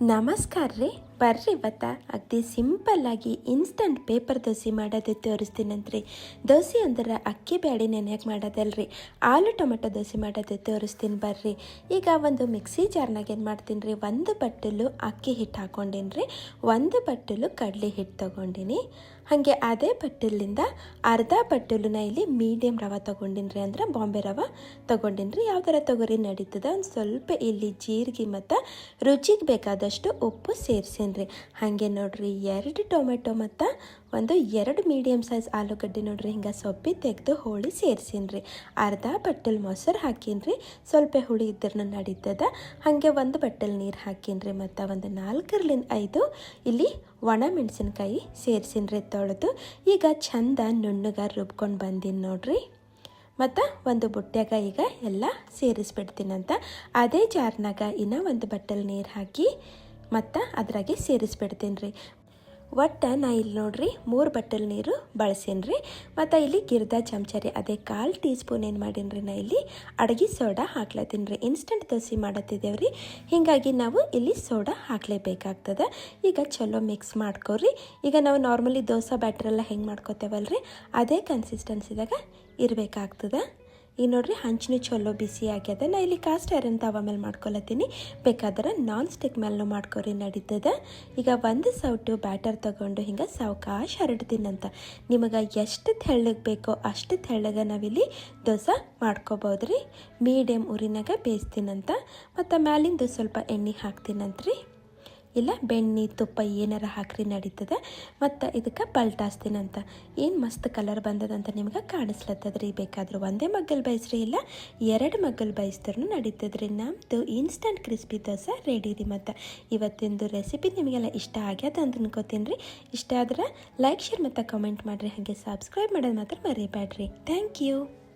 ನಮಸ್ಕಾರ ರೀ ಬರ್ರಿ ಇವತ್ತ. ಅಗದಿ ಸಿಂಪಲ್ಲಾಗಿ ಇನ್ಸ್ಟಂಟ್ ಪೇಪರ್ ದೋಸೆ ಮಾಡೋದು ತೋರಿಸ್ತೀನಂತ್ರಿ ದೋಸೆ ಅಂದ್ರೆ ಅಕ್ಕಿ ಬ್ಯಾಡಿ ನೆನೆಯಕ್ಕೆ ಮಾಡೋದಲ್ರಿ. ಆಲೂ ಟೊಮೆಟೊ ದೋಸೆ ಮಾಡೋದು ತೋರಿಸ್ತೀನಿ ಬರ್ರಿ. ಈಗ ಒಂದು ಮಿಕ್ಸಿ ಜಾರ್ನಾಗ ಏನು ಮಾಡ್ತೀನಿ ರೀ ಒಂದು ಬಟ್ಟಲು ಅಕ್ಕಿ ಹಿಟ್ಟು ಹಾಕ್ಕೊಂಡಿನಿ ರೀ ಒಂದು ಬಟ್ಟಲು ಕಡಲೆ ಹಿಟ್ಟು ತೊಗೊಂಡಿನಿ. ಹಾಗೆ ಅದೇ ಬಟ್ಟಲಿಂದ ಅರ್ಧ ಬಟ್ಟಲುನ ಇಲ್ಲಿ ಮೀಡಿಯಮ್ ರವೆ ತೊಗೊಂಡಿನಿ ರೀ ಅಂದ್ರೆ ಬಾಂಬೆ ರವೆ ತೊಗೊಂಡಿನಿ ರೀ ಯಾವ ಥರ ತೊಗೊರಿ? ನಡೀತದ ಒಂದು ಸ್ವಲ್ಪ ಇಲ್ಲಿ ಜೀರಿಗೆ ಮತ್ತು ರುಚಿಗೆ ಬೇಕಾದಷ್ಟು ಉಪ್ಪು ಸೇರಿಸೀನಿ ರೀ ಹಾಗೆ ನೋಡ್ರಿ, ಎರಡು ಟೊಮೆಟೊ ಮತ್ತು ಒಂದು ಎರಡು ಮೀಡಿಯಮ್ ಸೈಜ್ ಆಲೂಗಡ್ಡೆ ನೋಡ್ರಿ. ಹಿಂಗೆ ಸೊಪ್ಪಿ ತೆಗೆದು ಹೋಳಿ ಸೇರಿಸಿನ್ರಿ. ಅರ್ಧ ಬಟ್ಟಲ್ ಮೊಸರು ಹಾಕಿನ್ರಿ. ಸ್ವಲ್ಪ ಹುಳಿ ಇದ್ರೂ ನಡೀತದ ಹಾಗೆ ಒಂದು ಬಟ್ಟಲ್ ನೀರು ಹಾಕಿನ್ರಿ. ಮತ್ತು ಒಂದು ನಾಲ್ಕರಿಂದ ಐದು ಇಲ್ಲಿ ಒಣ ಮೆಣಸಿನ್ಕಾಯಿ ಸೇರಿಸಿನ್ರಿ ತೊಳೆದು. ಈಗ ಚಂದ ನುಣ್ಣಗೆ ರುಬ್ಕೊಂಡು ಬಂದೀನಿ ನೋಡ್ರಿ. ಮತ್ತು ಒಂದು ಬುಟ್ಟ್ಯಾಗ ಈಗ ಎಲ್ಲ ಸೇರಿಸ್ಬಿಡ್ತೀನಂತ. ಅದೇ ಜಾರ್ನಾಗ ಇನ್ನೂ ಒಂದು ಬಟ್ಟಲ್ ನೀರು ಹಾಕಿ ಮತ್ತು ಅದರಾಗೆ ಸೇರಿಸ್ಬಿಡ್ತೀನಿ ರೀ ಒಟ್ಟು ನಾ ಇಲ್ಲಿ ನೋಡ್ರಿ ಮೂರು ಬಟ್ಟಲ್ ನೀರು ಬಳಸೀನಿ ರೀ ಮತ್ತು ಇಲ್ಲಿ ಗಿರ್ದ ಚಮಚ ರೀ ಅದೇ ಕಾಲು ಟೀ ಸ್ಪೂನ್ ಏನು ಮಾಡೀನಿ ರೀ ನಾ ಇಲ್ಲಿ. ಅಡುಗೆ ಸೋಡಾ ಹಾಕ್ಲತ್ತೀನಿ ರೀ ಇನ್ಸ್ಟಂಟ್ ದೋಸೆ ಮಾಡತ್ತಿದ್ದೇವೆ ರೀ ಹೀಗಾಗಿ ನಾವು ಇಲ್ಲಿ ಸೋಡಾ ಹಾಕಲೇಬೇಕಾಗ್ತದೆ. ಈಗ ಚಲೋ ಮಿಕ್ಸ್ ಮಾಡ್ಕೊರಿ. ಈಗ ನಾವು ನಾರ್ಮಲಿ ದೋಸೆ ಬ್ಯಾಟ್ರೆಲ್ಲ ಹೆಂಗೆ ಮಾಡ್ಕೋತೇವಲ್ರಿ? ಅದೇ ಕನ್ಸಿಸ್ಟೆನ್ಸಿದಾಗ ಇರಬೇಕಾಗ್ತದೆ. ಈಗ ನೋಡ್ರಿ ಹಂಚಿನ ಚಲೋ ಬಿಸಿ ಆಗ್ಯದ. ನಾ ಇಲ್ಲಿ ಕಾಸ್ಟ್ ಐರನ್ ತವ ಮೇಲೆ ಮಾಡ್ಕೊಳತ್ತೀನಿ. ಬೇಕಾದ್ರೆ ನಾನ್ ಸ್ಟಿಕ್ ಮೇಲೂ ಮಾಡ್ಕೊರಿ ನಡೀತದ. ಈಗ ಒಂದು ಸೌಟು ಬ್ಯಾಟರ್ ತಗೊಂಡು ಹಿಂಗೆ ಸಾವಕಾಶ ಹರಡ್ತೀನಂತ. ನಿಮಗೆ ಎಷ್ಟು ತೆಳ್ಳಗೆ ಬೇಕೋ ಅಷ್ಟು ತೆಳ್ಳಗೆ ನಾವಿಲ್ಲಿ ದೋಸೆ ಮಾಡ್ಕೋಬೋದ್ರಿ. ಮೀಡಿಯಮ್ ಉರಿನಾಗ ಬೇಯಿಸ್ತೀನಂತ. ಮತ್ತು ಮ್ಯಾಲಿಂದು ಸ್ವಲ್ಪ ಎಣ್ಣೆ ಹಾಕ್ತೀನಂತ್ರಿ. ಇಲ್ಲ, ಬೆಣ್ಣೆ, ತುಪ್ಪ ಏನಾರ ಹಾಕ್ರಿ ನಡೀತದೆ. ಮತ್ತು ಇದಕ್ಕೆ ಪಲ್ಟಾಸ್ತೀನಂತ ಏನು ಮಸ್ತ್ ಕಲರ್ ಬಂದದಂತ ನಿಮ್ಗೆ ಕಾಣಿಸ್ಲತ್ತದ್ರಿ. ಬೇಕಾದರೂ ಒಂದೇ ಮಗ್ಗಲ್ ಬಯಸ್ರಿ ಇಲ್ಲ ಎರಡು ಮಗ್ಗಲ್ ಬಯಸ್ದ್ರೂ ನಡೀತದ್ರಿ. ನಮ್ಮದು ಇನ್ಸ್ಟಂಟ್ ಕ್ರಿಸ್ಪಿ ದೋಸೆ ರೆಡಿ ರೀ ಮತ್ತು. ಇವತ್ತಿಂದು ರೆಸಿಪಿ ನಿಮಗೆಲ್ಲ ಇಷ್ಟ ಆಗ್ಯದ ಅಂತ ಅನ್ಕೋತೀನಿ ರೀ ಇಷ್ಟ ಆದ್ರೆ ಲೈಕ್ ಶೇರ್ ಮತ್ತು ಕಮೆಂಟ್ ಮಾಡಿರಿ. ಹಾಗೆ ಸಬ್ಸ್ಕ್ರೈಬ್ ಮಾಡೋದು ಮಾತ್ರ ಮರಿಬೇಡ್ರಿ ಥ್ಯಾಂಕ್ ಯು